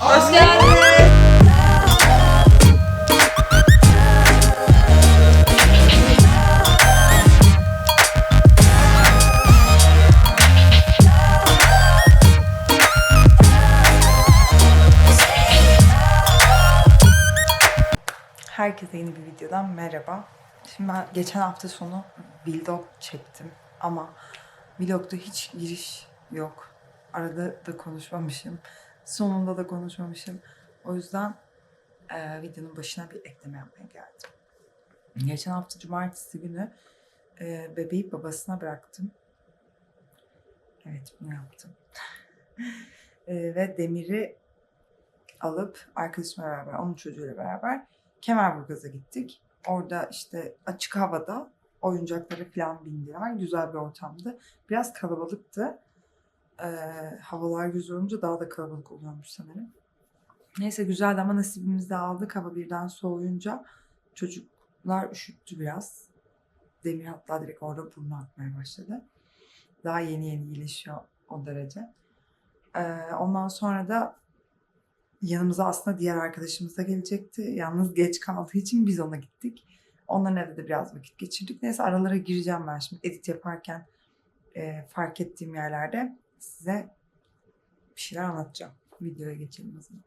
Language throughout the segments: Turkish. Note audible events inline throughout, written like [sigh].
Hoş. Herkese yeni bir videodan merhaba. Şimdi ben geçen hafta sonu vlog çektim ama vlogda hiç giriş yok. Arada da konuşmamışım. Sonunda da konuşmamışım. O yüzden e, videonun başına bir ekleme yapmaya geldim. Geçen hafta cumartesi günü e, bebeği babasına bıraktım. Evet bunu yaptım. [laughs] E, ve Demir'i alıp arkadaşımla beraber, onun çocuğuyla beraber Kemerburgaz'a gittik. Orada işte açık havada oyuncaklara falan bindiler. Güzel bir ortamdı. Biraz kalabalıktı. Ee, havalar güzel olunca daha da kalabalık oluyormuş sanırım. Neyse güzeldi ama nasibimizi de aldık. Hava birden soğuyunca çocuklar üşüttü biraz. Demir hatta direkt orada burnu akmaya başladı. Daha yeni yeni iyileşiyor o derece. Ee, ondan sonra da yanımıza aslında diğer arkadaşımız da gelecekti. Yalnız geç kaldığı için biz ona gittik. Onların evde de biraz vakit geçirdik. Neyse aralara gireceğim ben şimdi edit yaparken e, fark ettiğim yerlerde size bir şeyler anlatacağım. Videoya geçelim o zaman.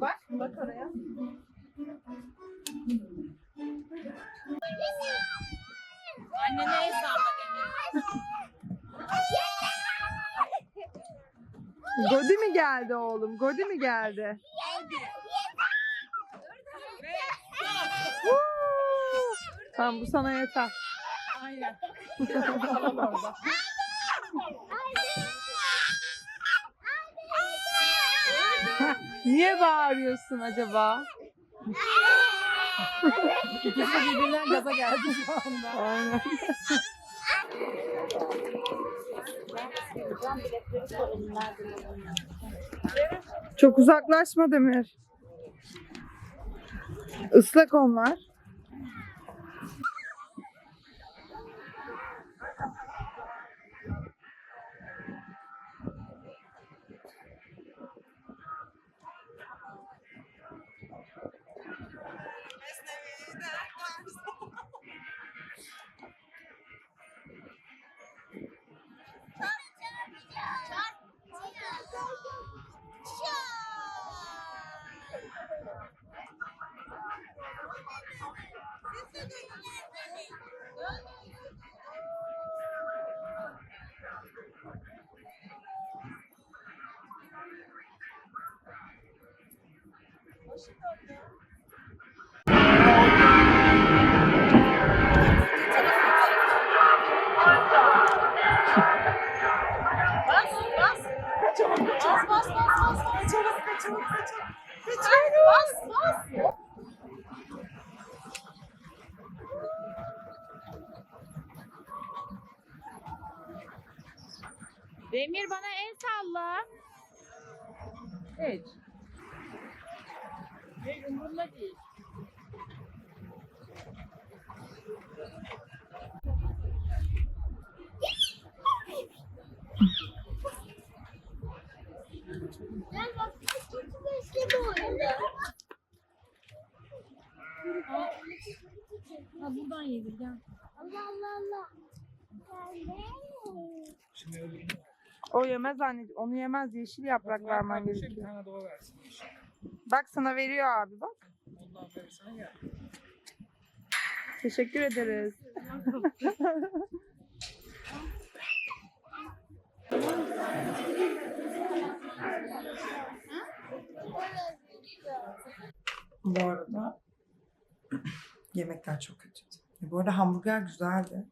Bak, bak oraya. Annene el Godi mi geldi oğlum? Godi mi geldi? Tamam bu sana yeter. Aynen. Niye bağırıyorsun acaba? İkisi de birbirinden gaza geldi şu anda. Aynen. Çok uzaklaşma Demir. Islak onlar. Demir bana el salla. Hiç. Ve umurumda değil. Buradan yedir gel. Allah Allah Allah. O yemez anneciğim. Onu yemez. Yeşil yaprak vermen Bir gerekiyor. tane doğa versin. Bak sana veriyor abi bak. Ondan verirsen ya. Teşekkür ederiz. [laughs] Bu arada yemekler çok kötüydü. Bu arada hamburger güzeldi.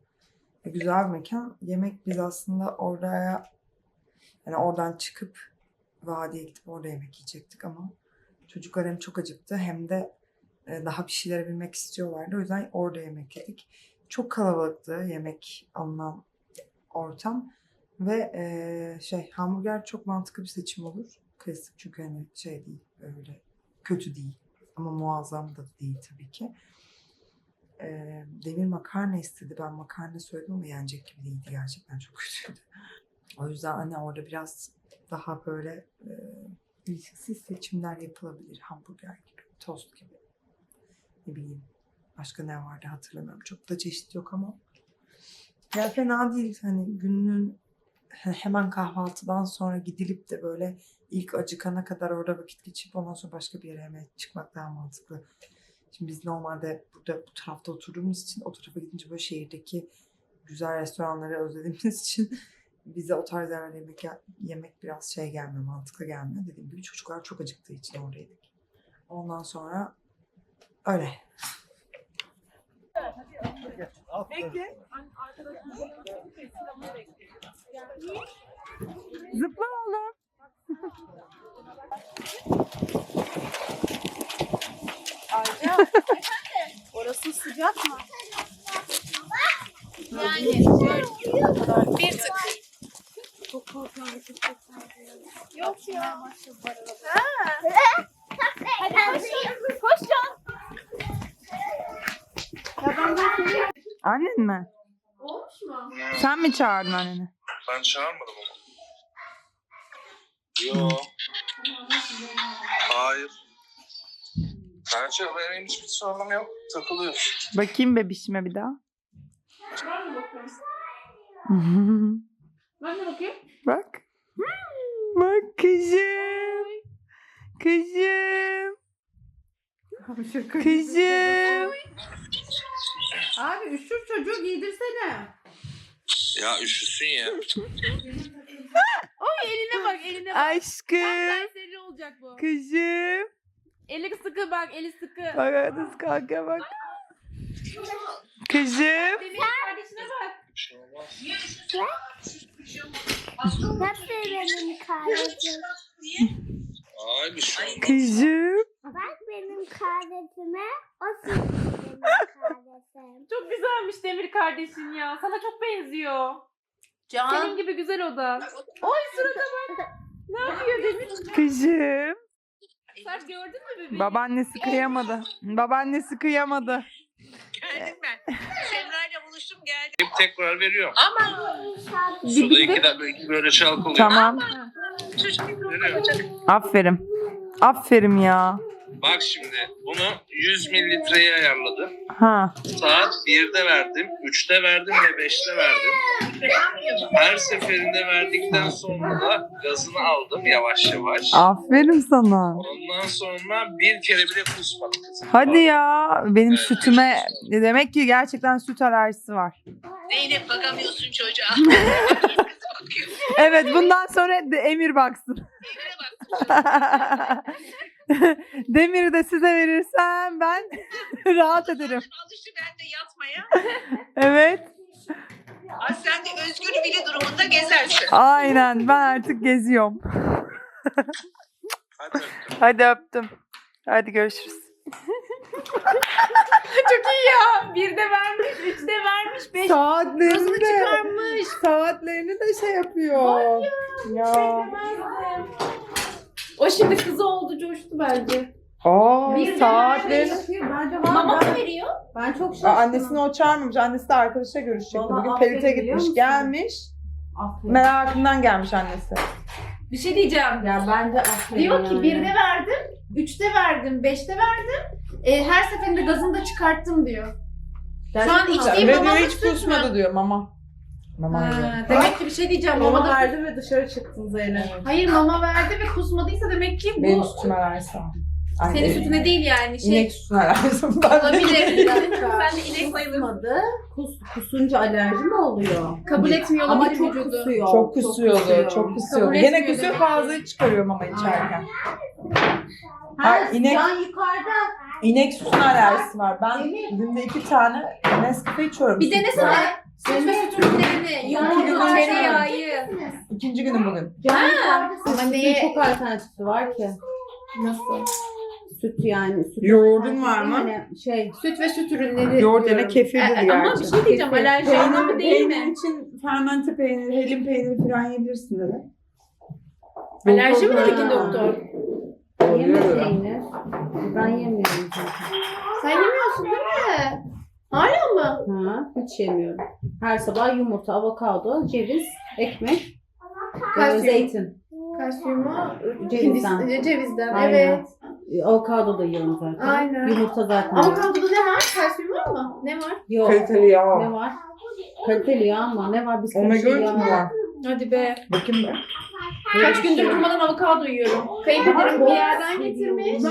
E, güzel bir mekan. Yemek biz aslında oraya yani oradan çıkıp vadiye gidip orada yemek yiyecektik ama çocuklar hem çok acıktı hem de e, daha bir şeyler bilmek istiyorlardı. O yüzden orada yemek yedik. Çok kalabalıktı yemek alınan ortam ve e, şey hamburger çok mantıklı bir seçim olur. Klasik çünkü hani şey değil böyle kötü değil. Ama muazzam da değil tabii ki. E, Demir makarna istedi. Ben makarna söyledim ama yenecek gibi değildi. Gerçekten çok [laughs] kötüydü. O yüzden hani orada biraz daha böyle e, risksiz seçimler yapılabilir. Hamburger gibi, tost gibi. Ne bileyim. Başka ne vardı hatırlamıyorum. Çok da çeşit yok ama. Ya fena değil. Hani günün he- hemen kahvaltıdan sonra gidilip de böyle ilk acıkana kadar orada vakit geçirip ondan sonra başka bir yere yemeğe çıkmak daha mantıklı. Şimdi biz normalde burada bu tarafta oturduğumuz için o tarafa gidince böyle şehirdeki güzel restoranları özlediğimiz [laughs] için bize o tarz yerlerde yemek, yemek biraz şey gelmiyor, mantıklı gelmiyor. Dediğim gibi çocuklar çok acıktığı için oradaydık. Ondan sonra öyle. Bekle. Zıpla oğlum. [laughs] Orası sıcak mı? Yani bir tık. Çok korkuyorum. çok korkuyorum. Yok ya. Hadi koş. Koş Can. Ya ben böyle Annen mi? olmuş mu? Sen mi çağırdın anneni? Ben çağırmadım ama. Yo. Hayır. Bence benim hiçbir sorunum yok. Takılıyor. Bakayım bebişime bir daha. Ben de bakıyorum. [laughs] Ben de bakayım. Bak. Bak kızım. Kızım. Kızım. Abi üşür çocuğu giydirsene. Ya üşüsün ya. Oy eline bak eline bak. Aşkım. Serseri olacak bu. Kızım. Eli sıkı bak eli sıkı. Bak nasıl kanka bak. Kızım. Demir kardeşine bak. Nasıl benim kardeşim? Ay bir şey olmaz. Kızım. Bak benim kardeşime, o sizin benim kardeşim. Çok güzelmiş Demir kardeşin ya. Sana çok benziyor. Senin Can. gibi güzel o da. Oy surata bak. Ne yapıyor Demir? Kızım. Sen gördün mü bebeği? Babaannesi kıyamadı. Babaannesi kıyamadı. Geldim ben. Semra'yla buluştum geldim. Hep tekrar veriyorum. İnşallah. Suda iki de iki böyle çalkalıyor. Tamam. Çocuk bir. Aferin. Aferin ya. Bak şimdi bunu 100 mililitreye ayarladım. Ha. Saat 1'de verdim, 3'te verdim ve 5'te verdim. Her seferinde verdikten sonra da gazını aldım yavaş yavaş. Aferin sana. Ondan sonra bir kere bile kusmadı kızım. Hadi ya. Benim sütüme demek ki gerçekten süt alerjisi var. Zeynep bakamıyorsun çocuğa. [laughs] Evet bundan sonra de Emir baksın. Zeynep'e bak. [laughs] [laughs] Demir'i de size verirsem ben [laughs] rahat ederim. Alıştı ben de yatmaya. [laughs] Evet. Ay sen de özgür bile durumunda gezersin. Aynen ben artık geziyorum. Hadi. Hadi öptüm. Hadi görüşürüz. Çok iyi ya. Bir de vermiş, üç de vermiş, beş Saatlerini de çıkarmış. saatlerini de şey yapıyor. Ya. O şimdi kızı oldu bence. Aa, Bir de saatlerini. vermiş. Bence Mama mı veriyor? Ben çok Aa, şaşırdım. Annesini o çağırmamış. Annesi de arkadaşa görüşecekti. Vallahi Bugün aferin Perit'e biliyor gitmiş. musun? Gelmiş. Aferin. Merakından gelmiş annesi. Bir şey diyeceğim. Ya bence aferin Diyor ki yani. birde verdim, üçte verdim, beşte verdim. E, her seferinde gazını da çıkarttım diyor. Şu an Gerçekten içtiğim Ve mama diyor hiç süt mü? kusmadı diyor mama. Mama Ha, demek ki bir şey diyeceğim. Mama Mama verdi ve dışarı çıktın Zeynep. Hayır mama verdi ve kusmadıysa demek ki bu Benim sütüme versen. senin sütüne değil yani. Şey, İnek sütüne versin. Ben de olabilir. Sen de inek sayılırsın. Kusmadı. Kus, kusunca alerji mi oluyor? Kabul etmiyor Ama olabilir çok vücudu. kusuyor. Çok kusuyordu, çok kusuyordu. Kabul etmiyor kusuyor demek ki. fazla çıkarıyor mama içerken. Ha, Ha, inek- Can yukarıda. İnek sütüne alerjisi var. Ben günde iki tane Nescafe içiyorum. Bir denesene. Süt ve süt ürünlerini, yumurta, gün tereyağı. İkinci günüm bugün. Ha, ama neye- çok alternatifi var ki. Nasıl? Süt yani. Süt Yoğurdun var mı? Hani şey. Süt ve süt ürünleri. Yoğurt yerine diyorum. kefirdir E, Ama bir gerçi. şey diyeceğim. Kefir. Alerji Peynir, anlamı değil peynir mi? için fermente peyniri, helin peyniri falan yiyebilirsin dedi. Alerji mi dedi ki doktor? Yeme peynir. Ben yemiyorum zaten. Sen yemiyorsun değil mi? Hala mı? Ha, hiç yemiyorum. Her sabah yumurta, avokado, ceviz, ekmek, e, Kalsiyum. zeytin. Kalsiyumu Cevizden. Hindis- cevizden. Aynen. Evet. E, Avokado da yiyorum zaten. Aynen. Yumurta zaten. Avokadoda ne var? Kalsiyum var mı? Ne var? Yok. Kaliteli yağ. Ne var? Kaliteli yağ ama ne var? Biz Omega karışık 3 yağ mü var? Hadi be. Bakayım ben. Kaç gündür durmadan avokado yiyorum. Kayınpederim bir yerden getirmiş.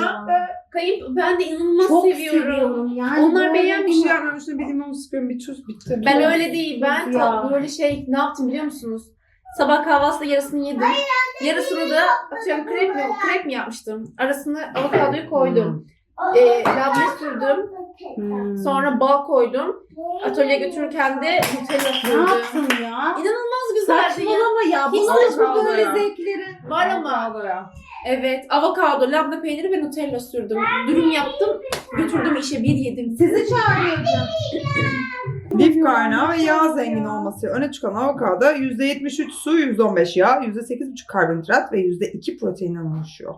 Kayıp ben de inanılmaz Çok seviyorum. seviyorum. Yani Onlar böyle- beğenmiş. Bir şey yapmam üstüne bir limon sıkıyorum bir tuz bitti. Ben öyle değil. Ben Ya. ta- böyle şey ne yaptım biliyor musunuz? Sabah kahvaltıda yarısını yedim. Yarısını da atıyorum krep mi, krep mi yapmıştım. Arasına avokadoyu koydum. Ee, labne sürdüm. Hmm. Sonra bal koydum. Atölyeye götürürken de Nutella ne sürdüm. yaptın ya? İnanılmaz güzeldi ya. Hiç Bu böyle zevkleri? Var ama. Evet. Avokado, labne peyniri ve Nutella sürdüm. Dürüm yaptım. Götürdüm işe bir yedim. Sizi çağırıyorum. Lif [laughs] kaynağı ve yağ zengin olması öne çıkan avokado %73 su, %15 yağ, %8,5 karbonhidrat ve %2 proteinden oluşuyor.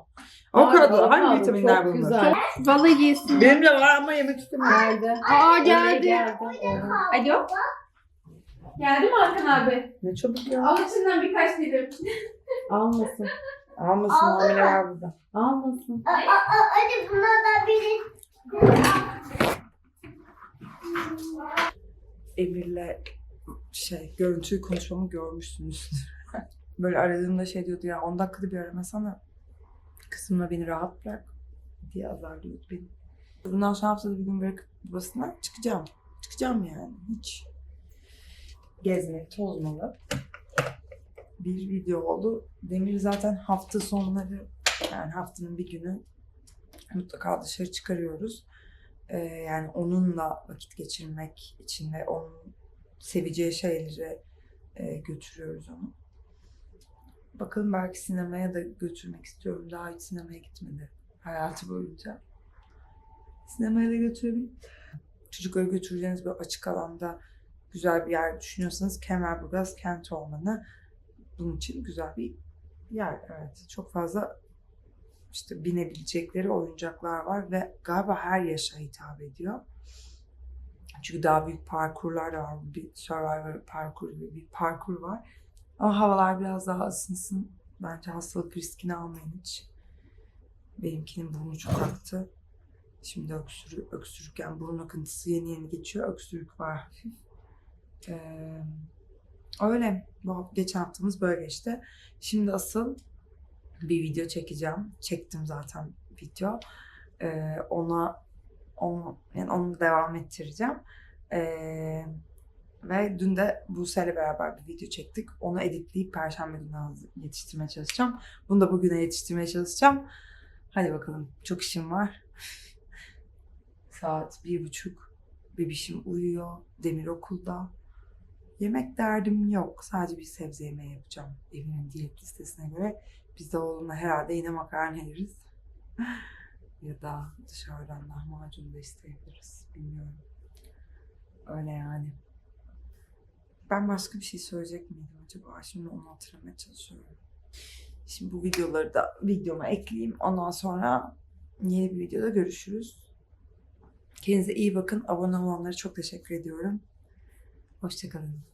Avokado Avokado hangi vitaminler çok bulunur? Vallahi yesin. Benim de var ama yemek istemiyorum. Geldi. Aa. Geldi. Alo. Geldi mi Hakan abi? Ne çabuk ya. Al içinden birkaç dilim. [laughs] Almasın. Almasın hamile var burada. Almasın. Hadi buna da biri. Emir'le şey görüntülü konuşmamı görmüşsünüz. [laughs] Böyle aradığımda şey diyordu ya 10 dakikada bir aramasana. Kızımla beni rahat bırak diye azarlıyordu beni. Bundan sonra haftada bir gün bırakıp babasına çıkacağım. Çıkacağım yani hiç. Gezmek, tozmalı. Bir video oldu. Demir zaten hafta sonları yani haftanın bir günü mutlaka dışarı çıkarıyoruz. Ee, yani onunla vakit geçirmek için ve onun seveceği şeyleri e, götürüyoruz onu. Bakalım belki sinemaya da götürmek istiyorum. Daha hiç sinemaya gitmedi hayatı boyunca. Sinemaya da götürebilirim. Çocukları götüreceğiniz bir açık alanda güzel bir yer düşünüyorsanız Kemerburgaz kent ormanı bunun için güzel bir yer. Evet. Çok fazla işte binebilecekleri oyuncaklar var ve galiba her yaşa hitap ediyor. Çünkü daha büyük parkurlar da var. Bir Survivor parkuru gibi bir parkur var. Ama havalar biraz daha ısınsın. Bence hastalık riskini almayın hiç. Benimkinin burnu çok aktı. Şimdi öksürük yani burun akıntısı yeni yeni geçiyor. Öksürük var. Öyle. Bu geçen haftamız böyle geçti. Şimdi asıl bir video çekeceğim. Çektim zaten video. Ee, ona onu, yani onu devam ettireceğim. Ee, ve dün de Buse'yle beraber bir video çektik. Onu editleyip Perşembe günü yetiştirmeye çalışacağım. Bunu da bugüne yetiştirmeye çalışacağım. Hadi bakalım. Çok işim var. [laughs] Saat bir buçuk. Bebişim uyuyor. Demir okulda. Yemek derdim yok. Sadece bir sebze yemeği yapacağım. Evimin diyet listesine göre. Biz de oğlumla herhalde yine makarna yeriz. [laughs] ya da dışarıdan lahmacun da isteyebiliriz. Bilmiyorum. Öyle yani. Ben başka bir şey söyleyecek miydim acaba? Şimdi onu hatırlamaya çalışıyorum. Şimdi bu videoları da videoma ekleyeyim. Ondan sonra yeni bir videoda görüşürüz. Kendinize iyi bakın. Abone olanlara çok teşekkür ediyorum. Hoşçakalın.